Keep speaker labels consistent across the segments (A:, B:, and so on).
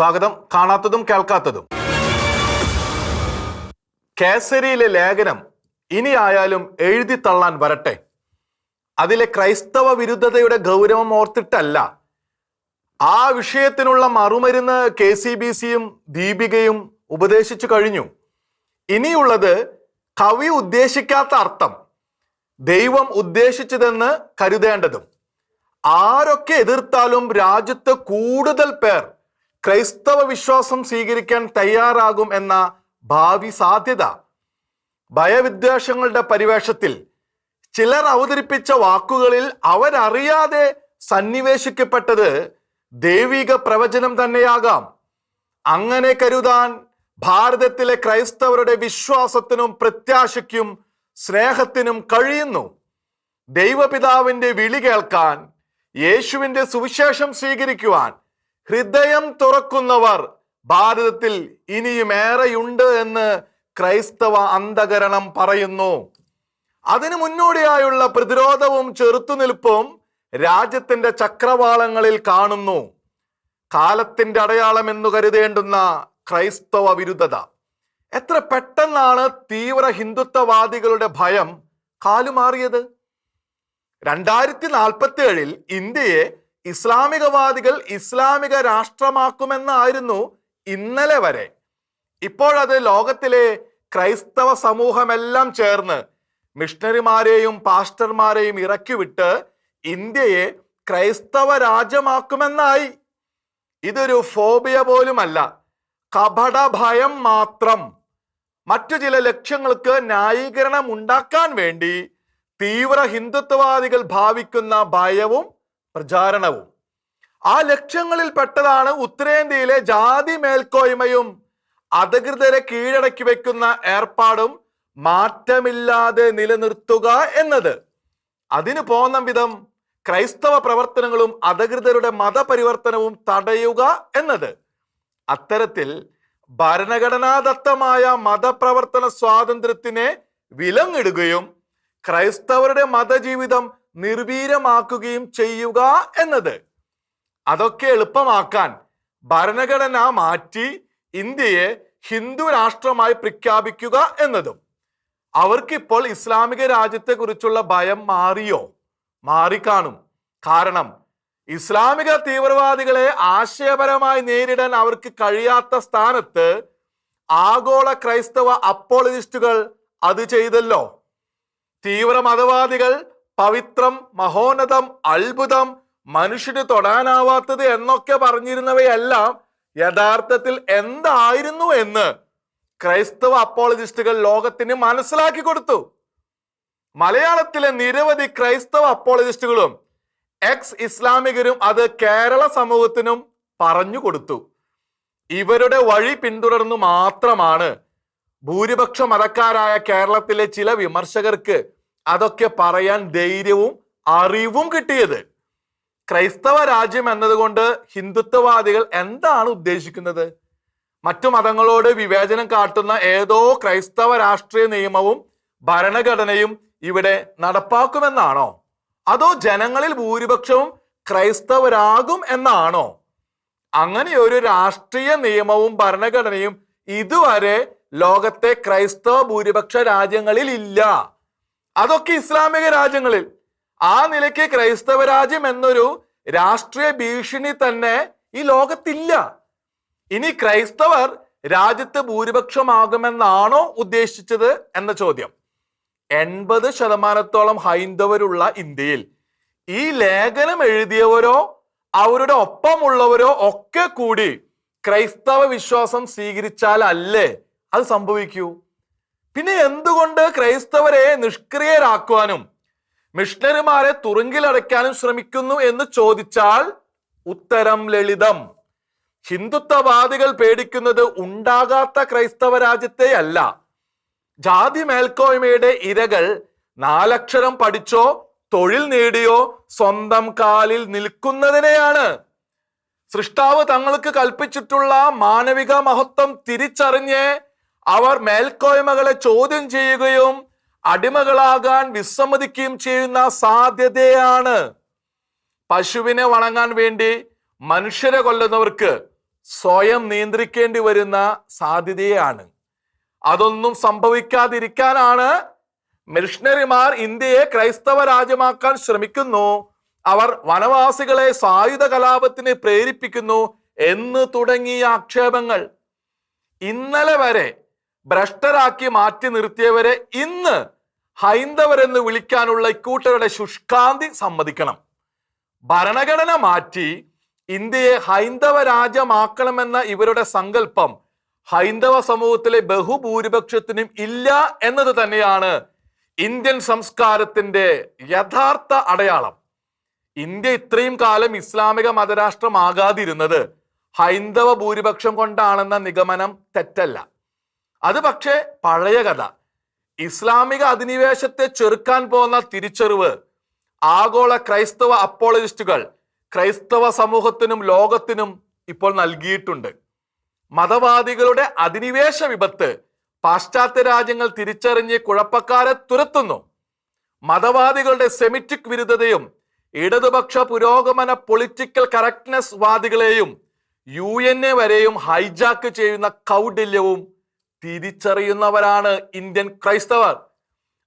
A: സ്വാഗതം. കാണാത്തതും കേൾക്കാത്തതും. കേസരിയിലെ ലേഖനം ഇനി ആയാലും എഴുതി തള്ളാൻ വരട്ടെ. അതിലെ ക്രൈസ്തവ വിരുദ്ധതയുടെ ഗൗരവം ഓർത്തിട്ടല്ല. ആ വിഷയത്തിനുള്ള മറുമരുന്ന് കെ സി ബി സിയും ദീപികയും ഉപദേശിച്ചു കഴിഞ്ഞു. ഇനിയുള്ളത് കവി ഉദ്ദേശിക്കാത്ത അർത്ഥം. ദൈവം ഉദ്ദേശിച്ചതെന്ന് കരുതേണ്ടതും. ആരൊക്കെ എതിർത്താലും രാജ്യത്ത് കൂടുതൽ പേർ ക്രൈസ്തവ വിശ്വാസം സ്വീകരിക്കാൻ തയ്യാറാകും എന്ന ഭാവി സാധ്യത. ഭയവിദ്വേഷങ്ങളുടെ പരിവേഷത്തിൽ ചിലർ അവതരിപ്പിച്ച വാക്കുകളിൽ അവരറിയാതെ സന്നിവേശിക്കപ്പെട്ടത് ദൈവിക പ്രവചനം തന്നെയാകാം. അങ്ങനെ കരുതാൻ ഭാരതത്തിലെ ക്രൈസ്തവരുടെ വിശ്വാസത്തിനും പ്രത്യാശയ്ക്കും സ്നേഹത്തിനും കഴിയുന്നു. ദൈവപിതാവിന്റെ വിളി കേൾക്കാൻ യേശുവിന്റെ സുവിശേഷം സ്വീകരിക്കുവാൻ ഹൃദയം തുറക്കുന്നവർ ഭാരതത്തിൽ ഇനിയും ഏറെയുണ്ട് എന്ന് ക്രൈസ്തവ അന്ധകരണം പറയുന്നു. അതിനു മുന്നോടിയായുള്ള പ്രതിരോധവും ചെറുത്തുനിൽപ്പും രാജ്യത്തിന്റെ ചക്രവാളങ്ങളിൽ കാണുന്നു. കാലത്തിന്റെ അടയാളം എന്ന് കരുതേണ്ടുന്ന ക്രൈസ്തവ വിരുദ്ധത. എത്ര പെട്ടെന്നാണ് തീവ്ര ഹിന്ദുത്വവാദികളുടെ ഭയം കാലുമാറിയത്? രണ്ടായിരത്തി നാൽപ്പത്തി ഏഴിൽ ഇന്ത്യയെ ഇസ്ലാമികവാദികൾ ഇസ്ലാമിക രാഷ്ട്രമാക്കുമെന്നായിരുന്നു ഇന്നലെ വരെ. ഇപ്പോഴത് ലോകത്തിലെ ക്രൈസ്തവ സമൂഹമെല്ലാം ചേർന്ന് മിഷണറിമാരെയും പാസ്റ്റർമാരെയും ഇറക്കിവിട്ട് ഇന്ത്യയെ ക്രൈസ്തവ രാജ്യമാക്കുമെന്നായി. ഇതൊരു ഫോബിയ പോലുമല്ല. കപട ഭയം മാത്രം. മറ്റു ചില ലക്ഷ്യങ്ങൾക്ക് ന്യായീകരണം ഉണ്ടാക്കാൻ വേണ്ടി തീവ്ര ഹിന്ദുത്വവാദികൾ ഭാവിക്കുന്ന ഭയവും പ്രചാരണവും. ആ ലക്ഷ്യങ്ങളിൽ പെട്ടതാണ് ഉത്തരേന്ത്യയിലെ ജാതി മേൽക്കോയ്മയും. അധികൃതരെ കീഴടക്കി വെക്കുന്ന ഏർപ്പാടും മാറ്റമില്ലാതെ നിലനിർത്തുക എന്നത്. അതിന് പോന്ന വിധം ക്രൈസ്തവ പ്രവർത്തനങ്ങളും അധികൃതരുടെ മതപരിവർത്തനവും തടയുക എന്നത്. അത്തരത്തിൽ ഭരണഘടനാദത്തമായ മതപ്രവർത്തന സ്വാതന്ത്ര്യത്തിനെ വിലങ്ങിടുകയും ക്രൈസ്തവരുടെ മതജീവിതം നിർവീര്യമാക്കുകയും ചെയ്യുക എന്നത്. അതൊക്കെ എളുപ്പമാക്കാൻ ഭരണഘടന മാറ്റി ഇന്ത്യയെ ഹിന്ദു രാഷ്ട്രമായി പ്രഖ്യാപിക്കുക എന്നതും അവർക്കിപ്പോൾ ഇസ്ലാമിക രാജ്യത്തെ കുറിച്ചുള്ള ഭയം മാറിയോ? മാറിക്കാണും. കാരണം ഇസ്ലാമിക തീവ്രവാദികളെ ആശയപരമായി നേരിടാൻ അവർക്ക് കഴിയാത്ത സ്ഥാനത്ത് ആഗോള ക്രൈസ്തവ അപ്പോളജിസ്റ്റുകൾ അത് ചെയ്തല്ലോ. തീവ്ര മതവാദികൾ പവിത്രം മഹോന്നതം അത്ഭുതം മനുഷ്യന് തൊടാനാവാത്തത് എന്നൊക്കെ പറഞ്ഞിരുന്നവയെല്ലാം യഥാർത്ഥത്തിൽ എന്തായിരുന്നു എന്ന് ക്രൈസ്തവ അപ്പോളജിസ്റ്റുകൾ ലോകത്തിന് മനസ്സിലാക്കി കൊടുത്തു. മലയാളത്തിലെ നിരവധി ക്രൈസ്തവ അപ്പോളജിസ്റ്റുകളും എക്സ് ഇസ്ലാമികരും അത് കേരള സമൂഹത്തിനും പറഞ്ഞു കൊടുത്തു. ഇവരുടെ വഴി പിന്തുടർന്നു മാത്രമാണ് ഭൂരിപക്ഷ മതക്കാരായ കേരളത്തിലെ ചില വിമർശകർക്ക് അതൊക്കെ പറയാൻ ധൈര്യവും അറിവും കിട്ടിയത്. ക്രൈസ്തവ രാജ്യം എന്നതുകൊണ്ട് ഹിന്ദുത്വവാദികൾ എന്താണ് ഉദ്ദേശിക്കുന്നത്? മറ്റു മതങ്ങളോട് വിവേചനം കാട്ടുന്ന ഏതോ ക്രൈസ്തവ രാഷ്ട്രീയ നിയമവും ഭരണഘടനയും ഇവിടെ നടപ്പാക്കുമെന്നാണോ? അതോ ജനങ്ങളിൽ ഭൂരിപക്ഷവും ക്രൈസ്തവരാകും എന്നാണോ? അങ്ങനെ ഒരു രാഷ്ട്രീയ നിയമവും ഭരണഘടനയും ഇതുവരെ ലോകത്തെ ക്രൈസ്തവ ഭൂരിപക്ഷ രാജ്യങ്ങളിൽ ഇല്ല. അതൊക്കെ ഇസ്ലാമിക രാജ്യങ്ങളിൽ. ആ നിലയ്ക്ക് ക്രൈസ്തവ രാജ്യം എന്നൊരു രാഷ്ട്രീയ ഭീഷണി തന്നെ ഈ ലോകത്തില്ല. ഇനി ക്രൈസ്തവർ രാജ്യത്ത് ഭൂരിപക്ഷമാകുമെന്നാണോ ഉദ്ദേശിച്ചത് എന്ന ചോദ്യം. എൺപത് ശതമാനത്തോളം ഹൈന്ദവരുള്ള ഇന്ത്യയിൽ ഈ ലേഖനം എഴുതിയവരോ അവരുടെ ഒപ്പമുള്ളവരോ ഒക്കെ കൂടി ക്രൈസ്തവ വിശ്വാസം സ്വീകരിച്ചാലല്ലേ അത് സംഭവിക്കൂ? പിന്നെ എന്തുകൊണ്ട് ക്രൈസ്തവരെ നിഷ്ക്രിയരാക്കുവാനും മിഷണറിമാരെ തുറുങ്കിലടയ്ക്കാനും ശ്രമിക്കുന്നു എന്ന് ചോദിച്ചാൽ ഉത്തരം ലളിതം. ഹിന്ദുത്വവാദികൾ പേടിക്കുന്നത് ഉണ്ടാകാത്ത ക്രൈസ്തവ രാജ്യത്തെയല്ല ജാതി മേൽക്കോയ്മയുടെ ഇരകൾ നാലക്ഷരം പഠിച്ചോ തൊഴിൽ നേടിയോ സ്വന്തം കാലിൽ നിൽക്കുന്നതിനെയാണ്. സൃഷ്ടാവ് തങ്ങൾക്ക് കൽപ്പിച്ചിട്ടുള്ള മാനവിക മഹത്വം തിരിച്ചറിഞ്ഞ് അവർ മേൽക്കോയ്മകളെ ചോദ്യം ചെയ്യുകയും അടിമകളാകാൻ വിസമ്മതിക്കുകയും ചെയ്യുന്ന സാധ്യതയാണ്. പശുവിനെ വണങ്ങാൻ വേണ്ടി മനുഷ്യരെ കൊല്ലുന്നവർക്ക് സ്വയം നിയന്ത്രിക്കേണ്ടി വരുന്ന സാധ്യതയാണ്. അതൊന്നും സംഭവിക്കാതിരിക്കാനാണ് മിഷണറിമാർ ഇന്ത്യയെ ക്രൈസ്തവ രാജ്യമാക്കാൻ ശ്രമിക്കുന്നു. അവർ വനവാസികളെ സായുധ കലാപത്തിന് പ്രേരിപ്പിക്കുന്നു എന്ന് തുടങ്ങിയ ആക്ഷേപങ്ങൾ. ഇന്നലെ വരെ ഭ്രഷ്ടരാക്കി മാറ്റി നിർത്തിയവരെ ഇന്ന് ഹൈന്ദവരെന്ന് വിളിക്കാനുള്ള ഇക്കൂട്ടരുടെ ശുഷ്കാന്തി സമ്മതിക്കണം. ഭരണഘടന മാറ്റി ഇന്ത്യയെ ഹൈന്ദവ രാജ്യമാക്കണമെന്ന ഇവരുടെ സങ്കല്പം ഹൈന്ദവ സമൂഹത്തിലെ ബഹുഭൂരിപക്ഷത്തിനും ഇല്ല എന്നത് തന്നെയാണ് ഇന്ത്യൻ സംസ്കാരത്തിന്റെ യഥാർത്ഥ അടയാളം. ഇന്ത്യ ഇത്രയും കാലം ഇസ്ലാമിക മതരാഷ്ട്രമാകാതിരുന്നത് ഹൈന്ദവ ഭൂരിപക്ഷം കൊണ്ടാണെന്ന നിഗമനം തെറ്റല്ല. അത് പക്ഷേ പഴയ കഥ. ഇസ്ലാമിക അധിനിവേശത്തെ ചെറുക്കാൻ പോകുന്ന തിരിച്ചറിവ് ആഗോള ക്രൈസ്തവ അപ്പോളജിസ്റ്റുകൾ ക്രൈസ്തവ സമൂഹത്തിനും ലോകത്തിനും ഇപ്പോൾ നൽകിയിട്ടുണ്ട്. മതവാദികളുടെ അധിനിവേശ വിപത്ത് പാശ്ചാത്യ രാജ്യങ്ങൾ തിരിച്ചറിഞ്ഞ് കുഴപ്പക്കാരെ തുരത്തുന്നു. മതവാദികളുടെ സെമിറ്റിക് വിരുദ്ധതയും ഇടതുപക്ഷ പുരോഗമന പൊളിറ്റിക്കൽ കറക്റ്റ്നെസ് വാദികളെയും യു എൻ എ വരെയും ഹൈജാക്ക് ചെയ്യുന്ന കൗടില്യവും തിരിച്ചറിയുന്നവരാണ് ഇന്ത്യൻ ക്രൈസ്തവർ.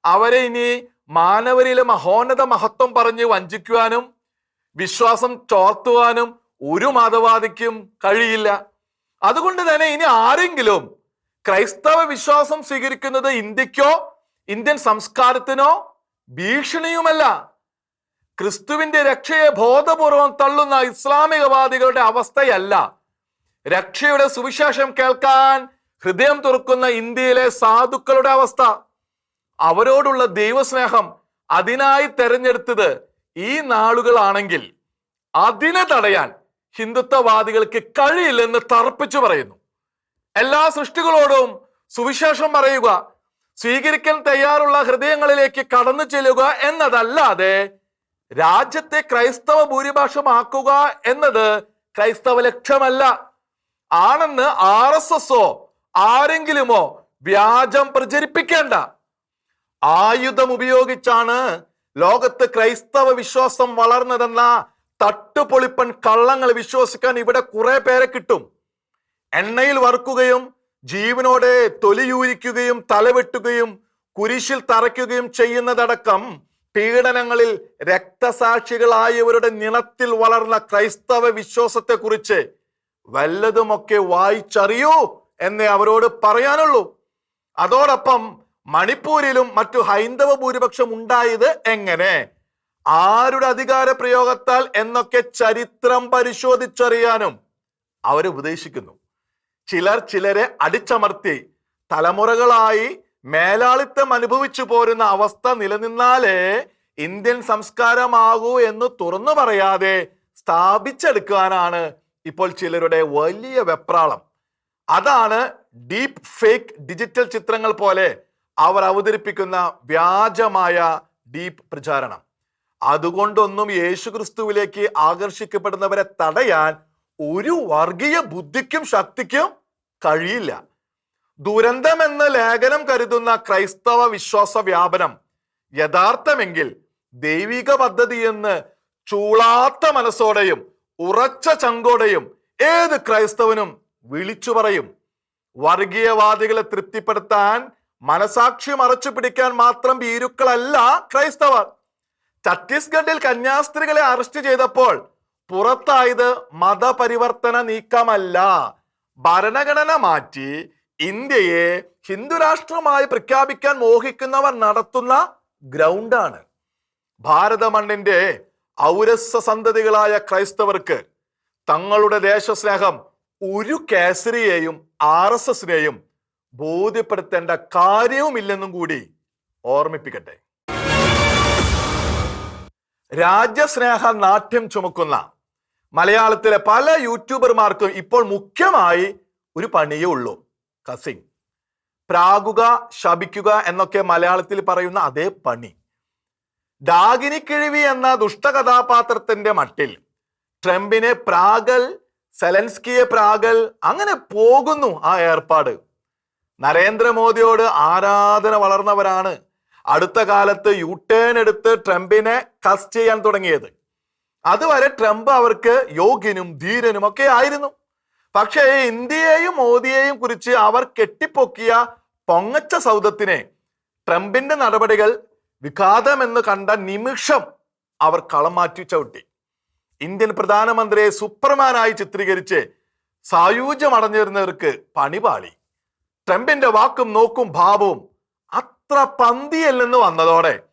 A: അവരെ ഇനി മാനവരിലെ മഹോന്നത മഹത്വം പറഞ്ഞ് വഞ്ചിക്കുവാനും വിശ്വാസം ചോർത്തുവാനും ഒരു മതവാദിക്കും കഴിയില്ല. അതുകൊണ്ട് തന്നെ ഇനി ആരെങ്കിലും ക്രൈസ്തവ വിശ്വാസം സ്വീകരിക്കുന്നത് ഇന്ത്യക്കോ ഇന്ത്യൻ സംസ്കാരത്തിനോ ഭീഷണിയുമല്ല. ക്രിസ്തുവിന്റെ രക്ഷയെ ബോധപൂർവം തള്ളുന്ന ഇസ്ലാമികവാദികളുടെ അവസ്ഥയല്ല. രക്ഷയുടെ സുവിശേഷം കേൾക്കാൻ ഹൃദയം തുറക്കുന്ന ഇന്ത്യയിലെ സാധുക്കളുടെ അവസ്ഥ. അവരോടുള്ള ദൈവസ്നേഹം അതിനായി തെരഞ്ഞെടുത്തത് ഈ നാളുകളാണെങ്കിൽ അതിനെ തടയാൻ ഹിന്ദുത്വവാദികൾക്ക് കഴിയില്ലെന്ന് തർപ്പിച്ചു പറയുന്നു. എല്ലാ സൃഷ്ടികളോടും സുവിശേഷം പറയുക സ്വീകരിക്കാൻ തയ്യാറുള്ള ഹൃദയങ്ങളിലേക്ക് കടന്നു ചെല്ലുക എന്നതല്ലാതെ രാജ്യത്തെ ക്രൈസ്തവ ഭൂരിഭാഷമാക്കുക എന്നത് ക്രൈസ്തവ ലക്ഷ്യമല്ല. ആണെന്ന് ആർ എസ് എസോ ആരെങ്കിലുമോ വ്യാജം പ്രചരിപ്പിക്കേണ്ട. ആയുധം ഉപയോഗിച്ചാണ് ലോകത്ത് ക്രൈസ്തവ വിശ്വാസം വളർന്നതെന്ന തട്ടുപൊളിപ്പൻ കള്ളങ്ങൾ വിശ്വസിക്കാൻ ഇവിടെ കുറെ പേരെ കിട്ടും. എണ്ണയിൽ വറുക്കുകയും ജീവനോടെ തൊലിയൂരിക്കുകയും തലവെട്ടുകയും കുരിശിൽ തറയ്ക്കുകയും ചെയ്യുന്നതടക്കം പീഡനങ്ങളിൽ രക്തസാക്ഷികളായവരുടെ നിണത്തിൽ വളർന്ന ക്രൈസ്തവ വിശ്വാസത്തെക്കുറിച്ച് വല്ലതുമൊക്കെ വായിച്ചറിയൂ. എന്നേ അവരോട് പറയാനുള്ളൂ. അതോടൊപ്പം മണിപ്പൂരിലും മറ്റു ഹൈന്ദവ ഭൂരിപക്ഷം ഉണ്ടായത് എങ്ങനെ? ആരുടെ അധികാര പ്രയോഗത്താൽ എന്നൊക്കെ ചരിത്രം പരിശോധിച്ചറിയാനും അവർ ഉപദേശിക്കുന്നു. ചിലർ ചിലരെ അടിച്ചമർത്തി തലമുറകളായി മേലാളിത്തം അനുഭവിച്ചു പോരുന്ന അവസ്ഥ നിലനിന്നാലേ ഇന്ത്യൻ സംസ്കാരമാകൂ എന്ന് തുറന്നു പറയാതെ സ്ഥാപിച്ചെടുക്കാനാണ് ഇപ്പോൾ ചിലരുടെ വലിയ വെപ്രാളം. അതാണ് ഡീപ്പ് ഫേക്ക് ഡിജിറ്റൽ ചിത്രങ്ങൾ പോലെ അവർ അവതരിപ്പിക്കുന്ന വ്യാജമായ ഡീപ്പ് പ്രചാരണം. അതുകൊണ്ടൊന്നും യേശുക്രിസ്തുവിലേക്ക് ആകർഷിക്കപ്പെടുന്നവരെ തടയാൻ ഒരു വർഗീയ ബുദ്ധിക്കും ശക്തിക്കും കഴിയില്ല. ദുരന്തമെന്ന് ലേഖനം കരുതുന്ന ക്രൈസ്തവ വിശ്വാസ വ്യാപനം യഥാർത്ഥമെങ്കിൽ ദൈവിക പദ്ധതി എന്ന് ചൂളാത്ത മനസ്സോടെയും ഉറച്ച ചങ്കോടെയും ഏത് ക്രൈസ്തവനും വിളിച്ചു പറയും. വർഗീയവാദികളെ തൃപ്തിപ്പെടുത്താൻ മനസാക്ഷി മറച്ചു പിടിക്കാൻ മാത്രം ഭീരുക്കളല്ല ക്രൈസ്തവർ. ഛത്തീസ്ഗഡിൽ കന്യാസ്ത്രീകളെ അറസ്റ്റ് ചെയ്തപ്പോൾ പുറത്തായത് മതപരിവർത്തന നീക്കമല്ല. ഭരണഘടന മാറ്റി ഇന്ത്യയെ ഹിന്ദുരാഷ്ട്രമായി പ്രഖ്യാപിക്കാൻ മോഹിക്കുന്നവർ നടത്തുന്ന ഗ്രൗണ്ടാണ്. ഭാരത മണ്ണിന്റെ ഔരസ സന്തതികളായ ക്രൈസ്തവർക്ക് തങ്ങളുടെ ദേശസ്നേഹം ഒരു കേസരിയെയും ആർ എസ് എസിനെയും ബോധ്യപ്പെടുത്തേണ്ട കാര്യവുമില്ലെന്നും കൂടി ഓർമ്മിപ്പിക്കട്ടെ. രാജ്യസ്നേഹ നാട്യം ചുമക്കുന്ന മലയാളത്തിലെ പല യൂട്യൂബർമാർക്കും ഇപ്പോൾ മുഖ്യമായി ഒരു പണിയേ ഉള്ളൂ. കസിങ് പ്രാകുക ശപിക്കുക എന്നൊക്കെ മലയാളത്തിൽ പറയുന്ന അതേ പണി. ഡാഗിനി കിഴിവി എന്ന ദുഷ്ടകഥാപാത്രത്തിന്റെ മട്ടിൽ ട്രംപിനെ പ്രാഗൽ സെലൻസ്കിയെ പ്രാഗൽ അങ്ങനെ പോകുന്നു ആ ഏർപ്പാട്. നരേന്ദ്രമോദിയോട് ആരാധന വളർന്നവരാണ് അടുത്ത കാലത്ത് യു ടേൺ എടുത്ത് ട്രംപിനെ കസ്റ്റ് ചെയ്യാൻ തുടങ്ങിയത്. അതുവരെ ട്രംപ് അവർക്ക് യോഗ്യനും ധീരനും ഒക്കെ ആയിരുന്നു. പക്ഷേ ഇന്ത്യയെയും മോദിയെയും കുറിച്ച് അവർ കെട്ടിപ്പൊക്കിയ പൊങ്ങച്ച സൗദത്തിനെ ട്രംപിന്റെ നടപടികൾ വിഘാതമെന്ന് കണ്ട നിമിഷം അവർ കളം മാറ്റി ചവിട്ടി. ഇന്ത്യൻ പ്രധാനമന്ത്രിയെ സുപ്രമാനായി ചിത്രീകരിച്ച് സായൂജ്യമടഞ്ഞിരുന്നവർക്ക് പണിപാളി. ട്രംപിന്റെ വാക്കും നോക്കും ഭാവവും അത്ര പന്തിയല്ലെന്ന് വന്നതോടെ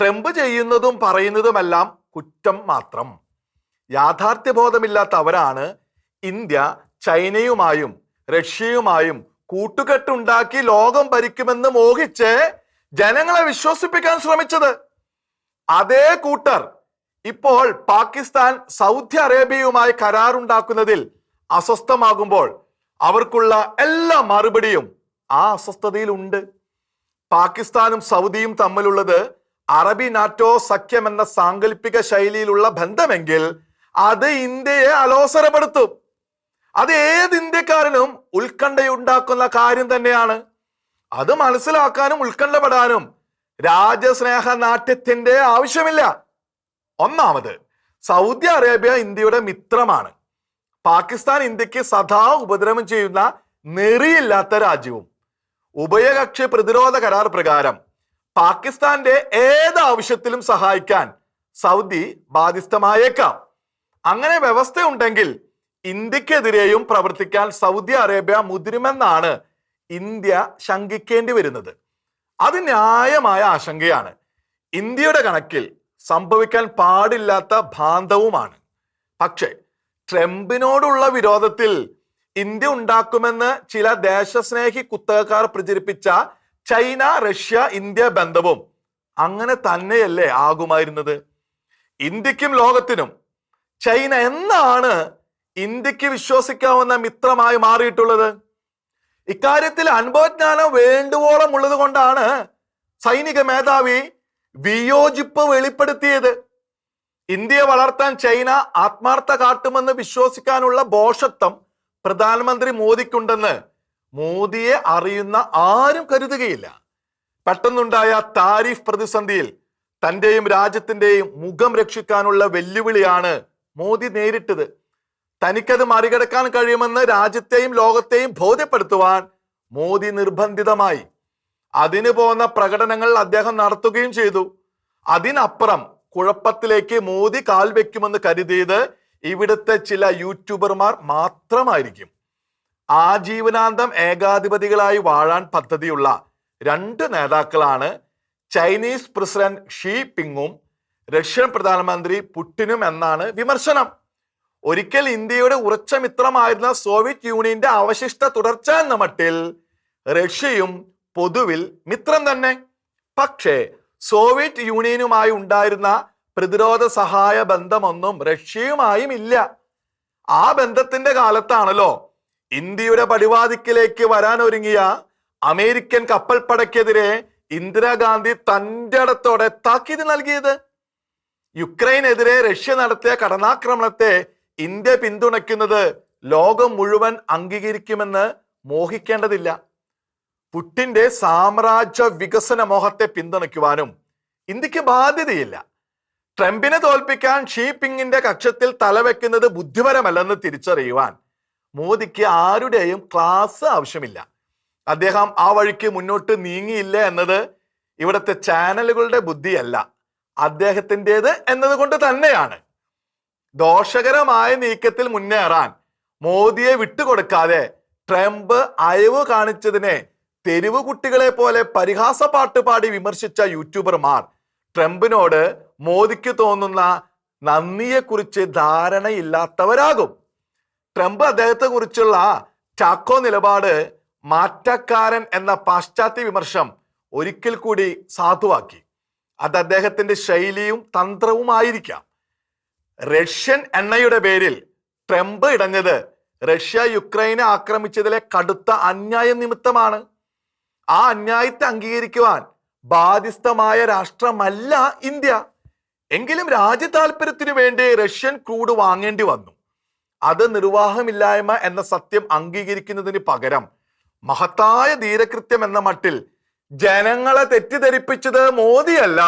A: ട്രംപ് ചെയ്യുന്നതും പറയുന്നതുമെല്ലാം കുറ്റം മാത്രം. യാഥാർത്ഥ്യബോധമില്ലാത്ത അവരാണ് ഇന്ത്യ ചൈനയുമായും റഷ്യയുമായും കൂട്ടുകെട്ടുണ്ടാക്കി ലോകം ഭരിക്കുമെന്ന് മോഹിച്ച് ജനങ്ങളെ വിശ്വസിപ്പിക്കാൻ ശ്രമിച്ചത്. അതേ കൂട്ടർ ഇപ്പോൾ പാകിസ്ഥാൻ സൗദി അറേബ്യയുമായി കരാറുണ്ടാക്കുന്നതിൽ അസ്വസ്ഥമാകുമ്പോൾ അവർക്കുള്ള എല്ലാ മറുപടിയും ആ അസ്വസ്ഥതയിൽ ഉണ്ട് പാകിസ്ഥാനും സൗദിയും തമ്മിലുള്ളത് അറബി നാറ്റോ സഖ്യം എന്ന സാങ്കല്പിക ശൈലിയിലുള്ള ബന്ധമെങ്കിൽ അത് ഇന്ത്യയെ അലോസരപ്പെടുത്തും. അത് ഏത് ഇന്ത്യക്കാരനും ഉത്കണ്ഠയുണ്ടാക്കുന്ന കാര്യം തന്നെയാണ്. അത് മനസ്സിലാക്കാനും ഉത്കണ്ഠപ്പെടാനും രാജസ്നേഹ നാട്യത്തിന്റെ ആവശ്യമില്ല. ഒന്നാമത് സൗദി അറേബ്യ ഇന്ത്യയുടെ മിത്രമാണ്. പാകിസ്ഥാൻ ഇന്ത്യയ്ക്ക് സദാ ഉപദ്രവം ചെയ്യുന്ന നെറിയില്ലാത്ത രാജ്യവും. ഉഭയകക്ഷി പ്രതിരോധ കരാർ പ്രകാരം പാകിസ്ഥാന്റെ ഏത് ആവശ്യത്തിലും സഹായിക്കാൻ സൗദി ബാധ്യസ്ഥമായേക്കാം. അങ്ങനെ വ്യവസ്ഥയുണ്ടെങ്കിൽ ഇന്ത്യക്കെതിരെയും പ്രവർത്തിക്കാൻ സൗദി അറേബ്യ മുതിരുമെന്നാണ് ഇന്ത്യ ശങ്കിക്കേണ്ടി വരുന്നത്. അത് ന്യായമായ ആശങ്കയാണ്. ഇന്ത്യയുടെ കണക്കിൽ സംഭവിക്കാൻ പാടില്ലാത്ത ഭാന്തവുമാണ്. പക്ഷേ ട്രംപിനോടുള്ള വിരോധത്തിൽ ഇന്ത്യ ഉണ്ടാക്കുമെന്ന് ചില ദേശസ്നേഹി കുത്തകക്കാർ പ്രചരിപ്പിച്ച ചൈന റഷ്യ ഇന്ത്യ ബന്ധവും അങ്ങനെ തന്നെയല്ലേ ആകുമായിരുന്നത്? ഇന്ത്യക്കും ലോകത്തിനും ചൈന എന്നാണ് ഇന്ത്യയ്ക്ക് വിശ്വസിക്കാവുന്ന മിത്രമായി മാറിയിട്ടുള്ളത്? ഇക്കാര്യത്തിൽ അനുഭവജ്ഞാനം വേണ്ടുവോളം ഉള്ളത് കൊണ്ടാണ് സൈനിക മേധാവി വിയോജിപ്പ് വെളിപ്പെടുത്തിയത്. ഇന്ത്യ വളർത്താൻ ചൈന ആത്മാർത്ഥ കാട്ടുമെന്ന് വിശ്വസിക്കാനുള്ള ബോഷത്വം പ്രധാനമന്ത്രി മോദിക്കുണ്ടെന്ന് മോദിയെ അറിയുന്ന ആരും കരുതുകയില്ല. പെട്ടെന്നുണ്ടായ താരിഫ് പ്രതിസന്ധിയിൽ തന്റെയും രാജ്യത്തിന്റെയും മുഖം രക്ഷിക്കാനുള്ള വെല്ലുവിളിയാണ് മോദി നേരിട്ടത്. തനിക്കത് മറികടക്കാൻ കഴിയുമെന്ന് രാജ്യത്തെയും ലോകത്തെയും ബോധ്യപ്പെടുത്തുവാൻ മോദി നിർബന്ധിതമായി. അതിനു പോകുന്ന പ്രകടനങ്ങൾ അദ്ദേഹം നടത്തുകയും ചെയ്തു. അതിനപ്പുറം കുഴപ്പത്തിലേക്ക് മോദി കാൽ വെക്കുമെന്ന് കരുതിയത് ഇവിടുത്തെ ചില യൂട്യൂബർമാർ മാത്രമായിരിക്കും. ആജീവനാന്തം ഏകാധിപതികളായി വാഴാൻ പദ്ധതിയുള്ള രണ്ട് നേതാക്കളാണ് ചൈനീസ് പ്രസിഡന്റ് ഷീ പിങ്ങും റഷ്യൻ പ്രധാനമന്ത്രി പുട്ടിനും എന്നാണ് വിമർശനം. ഒരിക്കൽ ഇന്ത്യയുടെ ഉറച്ച മിത്രമായിരുന്ന സോവിയറ്റ് യൂണിയന്റെ അവശിഷ്ട തുടർച്ച എന്ന മട്ടിൽ റഷ്യയും പൊതുവിൽ മിത്രം തന്നെ. പക്ഷേ സോവിയറ്റ് യൂണിയനുമായി ഉണ്ടായിരുന്ന പ്രതിരോധ സഹായ ബന്ധമൊന്നും റഷ്യയുമായും ഇല്ല. ആ ബന്ധത്തിന്റെ കാലത്താണല്ലോ ഇന്ത്യയുടെ പടിവാതിക്കലേക്ക് വരാൻ ഒരുങ്ങിയ അമേരിക്കൻ കപ്പൽപ്പടയ്ക്കെതിരെ ഇന്ദിരാഗാന്ധി തന്റെ ഇടത്തോടെ താക്കീത് നൽകിയത്. യുക്രൈനെതിരെ റഷ്യ നടത്തിയ കടനാക്രമണത്തെ ഇന്ത്യ പിന്തുണയ്ക്കുന്നത് ലോകം മുഴുവൻ അംഗീകരിക്കുമെന്ന് മോഹിക്കേണ്ടതില്ല. പുട്ടിന്റെ സാമ്രാജ്യ വികസന മോഹത്തെ പിന്തുണയ്ക്കുവാനും ഇന്ത്യയ്ക്ക് ബാധ്യതയില്ല. ട്രംപിനെ തോൽപ്പിക്കാൻ ഷീ പിങ്ങിന്റെ കക്ഷത്തിൽ തലവെക്കുന്നത് ബുദ്ധിപരമല്ലെന്ന് തിരിച്ചറിയുവാൻ മോദിക്ക് ആരുടെയും ക്ലാസ് ആവശ്യമില്ല. അദ്ദേഹം ആ വഴിക്ക് മുന്നോട്ട് നീങ്ങിയില്ല എന്നത് ഇവിടുത്തെ ചാനലുകളുടെ ബുദ്ധിയല്ല. അദ്ദേഹത്തിന്റെത് എന്നതുകൊണ്ട് തന്നെയാണ്. ദോഷകരമായ നീക്കത്തിൽ മുന്നേറാൻ മോദിയെ വിട്ടുകൊടുക്കാതെ ട്രംപ് അയവ് കാണിച്ചതിനെ തെരുവ് കുട്ടികളെ പോലെ പരിഹാസ പാട്ട് പാടി വിമർശിച്ച യൂട്യൂബർമാർ ട്രംപിനോട് മോദിക്ക് തോന്നുന്ന നന്ദിയെക്കുറിച്ച് ധാരണയില്ലാത്തവരാകും. ട്രംപ് അദ്ദേഹത്തെ കുറിച്ചുള്ള ചാക്കോ നിലപാട് മാറ്റക്കാരൻ എന്ന പാശ്ചാത്യ വിമർശം ഒരിക്കൽ കൂടി സാധുവാക്കി. അത് അദ്ദേഹത്തിന്റെ ശൈലിയും തന്ത്രവുമായിരിക്കാം. റഷ്യൻ എണ്ണയുടെ പേരിൽ ട്രംപ് ഇടഞ്ഞത് റഷ്യ യുക്രൈനെ ആക്രമിച്ചതിലെ കടുത്ത അന്യായ നിമിത്തമാണ്. ആ അന്യായത്തെ അംഗീകരിക്കുവാൻ ബാധ്യസ്ഥമായ രാഷ്ട്രമല്ല ഇന്ത്യ. എങ്കിലും രാജ്യ താല്പര്യത്തിനു വേണ്ടി റഷ്യൻ ക്രൂഡ് വാങ്ങേണ്ടി വന്നു. അത് നിർവാഹമില്ലായ്മ എന്ന സത്യം അംഗീകരിക്കുന്നതിന് പകരം മഹത്തായ ധീരകൃത്യം എന്ന മട്ടിൽ ജനങ്ങളെ തെറ്റിദ്ധരിപ്പിച്ചത് മോദിയല്ല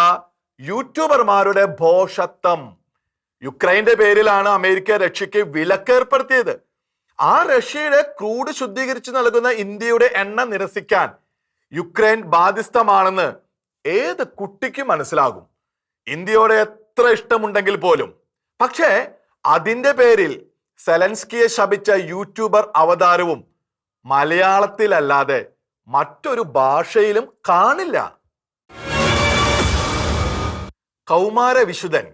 A: യൂട്യൂബർമാരുടെ ഭോഷത്വം യുക്രൈന്റെ പേരിലാണ് അമേരിക്ക റഷ്യക്ക് വിലക്കേർപ്പെടുത്തിയത്. ആ റഷ്യയുടെ ക്രൂഡ് ശുദ്ധീകരിച്ച് നൽകുന്ന ഇന്ത്യയുടെ എണ്ണ നിരസിക്കാൻ യുക്രൈൻ ബാധ്യസ്ഥമാണെന്ന് ഏത് കുട്ടിക്കും മനസ്സിലാകും? ഇന്ത്യയോട് എത്ര ഇഷ്ടമുണ്ടെങ്കിൽ പോലും. പക്ഷേ അതിന്റെ പേരിൽ സെലൻസ്കിയെ ശപിച്ച യൂട്യൂബർ അവതാരവും മലയാളത്തിലല്ലാതെ മറ്റൊരു ഭാഷയിലും കാണില്ല. കൗമാര വിശുദ്ധൻ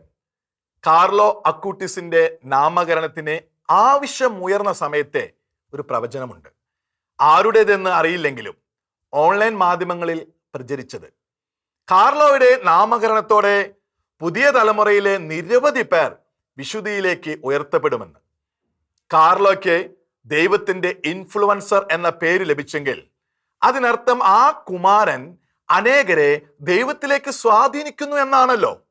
A: കാർലോ അക്കൂട്ടിസിന്റെ നാമകരണത്തിന് ആവശ്യമുയർന്ന സമയത്തെ ഒരു പ്രവചനമുണ്ട്. ആരുടേതെന്ന് അറിയില്ലെങ്കിലും ഓൺലൈൻ മാധ്യമങ്ങളിൽ പ്രചരിച്ചത്. കാർലോയുടെ നാമകരണത്തോടെ പുതിയ തലമുറയിലെ നിരവധി പേർ വിശുദ്ധിയിലേക്ക് ഉയർത്തപ്പെടുമെന്ന്. കാർലോയ്ക്ക് ദൈവത്തിന്റെ ഇൻഫ്ലുവൻസർ എന്ന പേര് ലഭിച്ചെങ്കിൽ അതിനർത്ഥം ആ കുമാരൻ അനേകരെ ദൈവത്തിലേക്ക് സ്വാധീനിക്കുന്നു എന്നാണല്ലോ.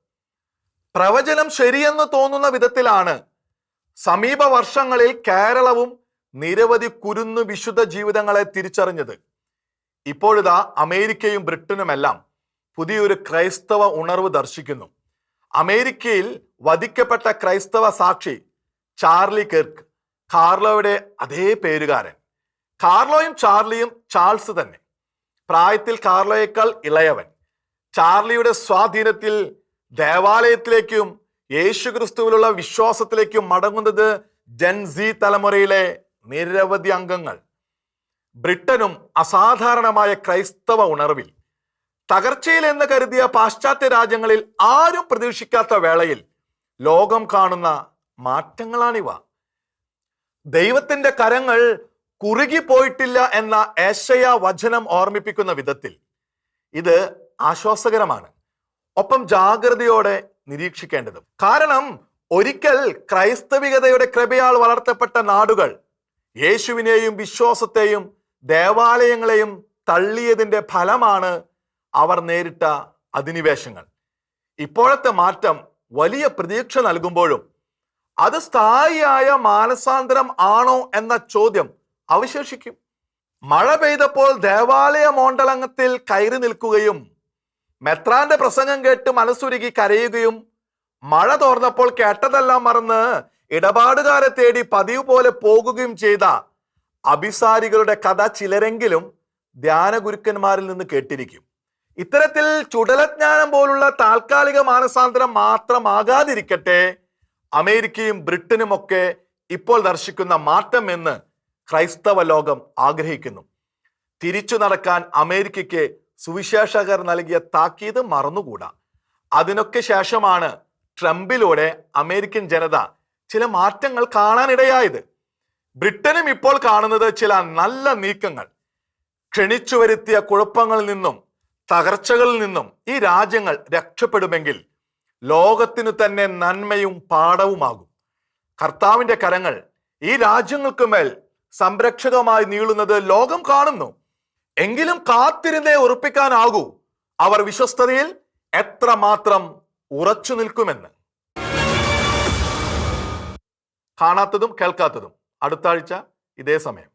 A: പ്രവചനം ശരിയെന്ന് തോന്നുന്ന വിധത്തിലാണ് സമീപ വർഷങ്ങളിൽ കേരളവും നിരവധി കുരുന്നു വിശുദ്ധ ജീവിതങ്ങളെ തിരിച്ചറിഞ്ഞത്. ഇപ്പോഴിതാ അമേരിക്കയും ബ്രിട്ടനുമെല്ലാം പുതിയൊരു ക്രൈസ്തവ ഉണർവ് ദർശിക്കുന്നു. അമേരിക്കയിൽ വധിക്കപ്പെട്ട ക്രൈസ്തവ സാക്ഷി ചാർലി കിർക്ക് കാർലോയുടെ അതേ പേരുകാരൻ. കാർലോയും ചാർലിയും ചാൾസ് തന്നെ. പ്രായത്തിൽ കാർലോയേക്കാൾ ഇളയവൻ. ചാർലിയുടെ സ്വാധീനത്തിൽ ദേവാലയത്തിലേക്കും യേശുക്രിസ്തുവിലുള്ള വിശ്വാസത്തിലേക്കും മടങ്ങുന്നത് ജൻസി തലമുറയിലെ നിരവധി അംഗങ്ങൾ. ബ്രിട്ടനും അസാധാരണമായ ക്രൈസ്തവ ഉണർവിൽ തകർച്ചയിൽ എന്ന് കരുതിയ പാശ്ചാത്യ രാജ്യങ്ങളിൽ ആരും പ്രതീക്ഷിക്കാത്ത വേളയിൽ ലോകം കാണുന്ന മാറ്റങ്ങളാണിവ. ദൈവത്തിന്റെ കരങ്ങൾ കുറുകിപ്പോയിട്ടില്ല എന്ന ഏശയ വചനം ഓർമ്മിപ്പിക്കുന്ന വിധത്തിൽ ഇത് ആശ്വാസകരമാണ്. ഒപ്പം ജാഗ്രതയോടെ നിരീക്ഷിക്കേണ്ടതും. കാരണം ഒരിക്കൽ ക്രൈസ്തവികതയുടെ കൃപയാൽ വളർത്തപ്പെട്ട നാടുകൾ യേശുവിനെയും വിശ്വാസത്തെയും ദേവാലയങ്ങളെയും തള്ളിയതിന്റെ ഫലമാണ് അവർ നേരിട്ട അധിനിവേശങ്ങൾ. ഇപ്പോഴത്തെ മാറ്റം വലിയ പ്രതീക്ഷ നൽകുമ്പോഴും അത് സ്ഥായിയായ മാനസാന്തരം ആണോ എന്ന ചോദ്യം അവശേഷിക്കും. മഴ പെയ്തപ്പോൾ ദേവാലയ മോണ്ടലങ്ങത്തിൽ കയറി നിൽക്കുകയും മെത്രാന്റെ പ്രസംഗം കേട്ട് മനസ്സുരുകി കരയുകയും മഴ തോർന്നപ്പോൾ കേട്ടതെല്ലാം മറന്ന് ഇടപാടുകാരെ തേടി പതിവ് പോലെ പോകുകയും ചെയ്ത അഭിസാരികളുടെ കഥ ചിലരെങ്കിലും ധ്യാന ഗുരുക്കന്മാരിൽ നിന്ന് കേട്ടിരിക്കും. ഇത്തരത്തിൽ ചുടലജ്ഞാനം പോലുള്ള താൽക്കാലിക മാനസാന്തരം മാത്രമാകാതിരിക്കട്ടെ അമേരിക്കയും ബ്രിട്ടനും ഒക്കെ ഇപ്പോൾ ദർശിക്കുന്ന മാറ്റം എന്ന് ക്രൈസ്തവ ലോകം ആഗ്രഹിക്കുന്നു. തിരിച്ചു നടക്കാൻ അമേരിക്കയ്ക്ക് സുവിശേഷകർ നൽകിയ താക്കീത് മറന്നുകൂടാ. അതിനൊക്കെ ശേഷമാണ് ട്രംപിലൂടെ അമേരിക്കൻ ജനത ചില മാറ്റങ്ങൾ കാണാനിടയായത്. ബ്രിട്ടനും ഇപ്പോൾ കാണുന്നത് ചില നല്ല നീക്കങ്ങൾ. ക്ഷണിച്ചു വരുത്തിയ കുഴപ്പങ്ങളിൽ നിന്നും തകർച്ചകളിൽ നിന്നും ഈ രാജ്യങ്ങൾ രക്ഷപ്പെടുമെങ്കിൽ ലോകത്തിനു തന്നെ നന്മയും പാഠവുമാകും. കർത്താവിന്റെ കരങ്ങൾ ഈ രാജ്യങ്ങൾക്ക് മേൽ സംരക്ഷകമായി നീളുന്നത് ലോകം കാണുന്നു. എങ്കിലും കാത്തിരുന്നേ ഉറപ്പിക്കാനാകൂ. അവർ വിശ്വസ്തതയിൽ എത്രമാത്രം ഉറച്ചു നിൽക്കുമെന്ന്. കാണാത്തതും കേൾക്കാത്തതും. അടുത്ത ആഴ്ച ഇതേ സമയം.